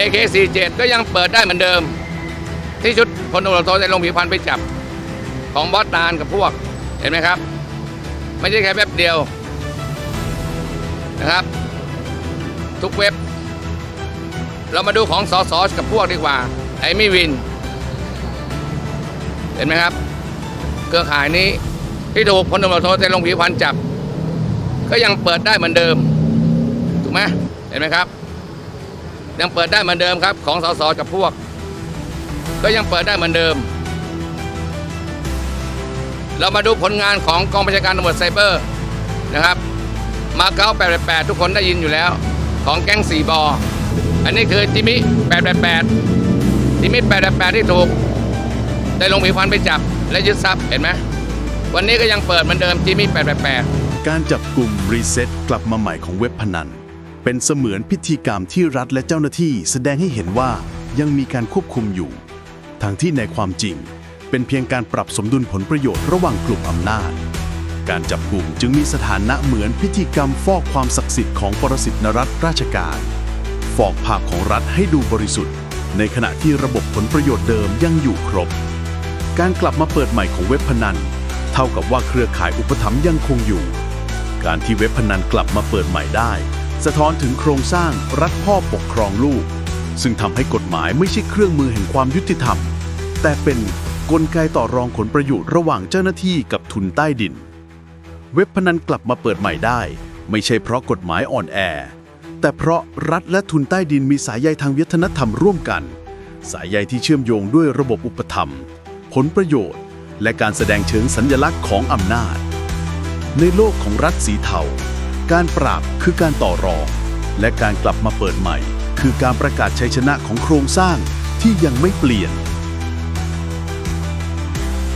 AK47 ก็ยังเปิดได้เหมือนเดิม ที่ชุดพลตำรวจโทในลงผิพันธ์ไปจับ ของบอสนานกับพวกเห็นไหมครับ ไม่ใช่แค่แป๊บเดียวนะครับ ทุกเว็บ เรามาดูของสอสอกับพวกดีกว่า ไอ้มิวิน เห็นไหมครับ เครือข่ายนี้ที่ถูกพลตำรวจโทในลงผิพันธ์จับ ก็ยังเปิดได้เหมือนเดิม ถูกไหมเห็นไหมครับ ยังเปิดได้เหมือนเดิมครับ ของสสกับพวก ก็ยังเปิดได้เหมือนเดิม เรามาดูผลงานของกองบัญชาการตำรวจไซเบอร์นะครับ มาเก๊า888 ทุกคนได้ยินอยู่แล้ว ของแก๊งสี่บอ อันนี้คือจิมิ888จิมิ888 ที่ถูก ได้ลงผิวพันไปจับและยึดทรัพย์เห็นไหมวันนี้ก็ยังเปิดเหมือนเดิมจิมิ888 การจับกลุ่มรีเซ็ตกลับมาใหม่ของเว็บพนัน เป็นเสมือนพิธีกรรมที่รัฐและเจ้าหน้าที่แสดงให้เห็นว่ายังมีการควบคุมอยู่ทั้งที่ในความจริง เป็นเพียงการปรับสมดุลผลประโยชน์ระหว่างกลุ่มอำนาจ การจับกลุ่มจึงมีสถานะเหมือนพิธีกรรมฟอกความศักดิ์สิทธิ์ของปรสิตนรัฐราชการ ฟอกภาพของรัฐให้ดูบริสุทธิ์ ในขณะที่ระบบผลประโยชน์เดิมยังอยู่ครบ การกลับมาเปิดใหม่ของเว็บพนัน เท่ากับว่าเครือข่ายอุปถัมภ์ยังคงอยู่ การที่เว็บพนันกลับมาเปิดใหม่ได้ สะท้อนถึงโครงสร้างรัฐพ่อปกครองลูก ซึ่งทำให้กฎหมายไม่ใช่เครื่องมือแห่งความยุติธรรม แต่เป็นกลไกต่อรองผลประโยชน์ระหว่างเจ้าหน้าที่กับทุนใต้ดิน เว็บพนันกลับมาเปิดใหม่ได้ ไม่ใช่เพราะกฎหมายอ่อนแอ แต่เพราะรัฐและทุนใต้ดินมีสายใยทางวัฒนธรรมร่วมกัน สายใยที่เชื่อมโยงด้วยระบบอุปถัมผลประโยชน์ และการแสดงเชิงสัญลักษณ์ของอำนาจ ในโลกของรัฐสีเทา การปราบคือการต่อรอง และการกลับมาเปิดใหม่ คือการประกาศชัยชนะของโครงสร้างที่ยังไม่เปลี่ยน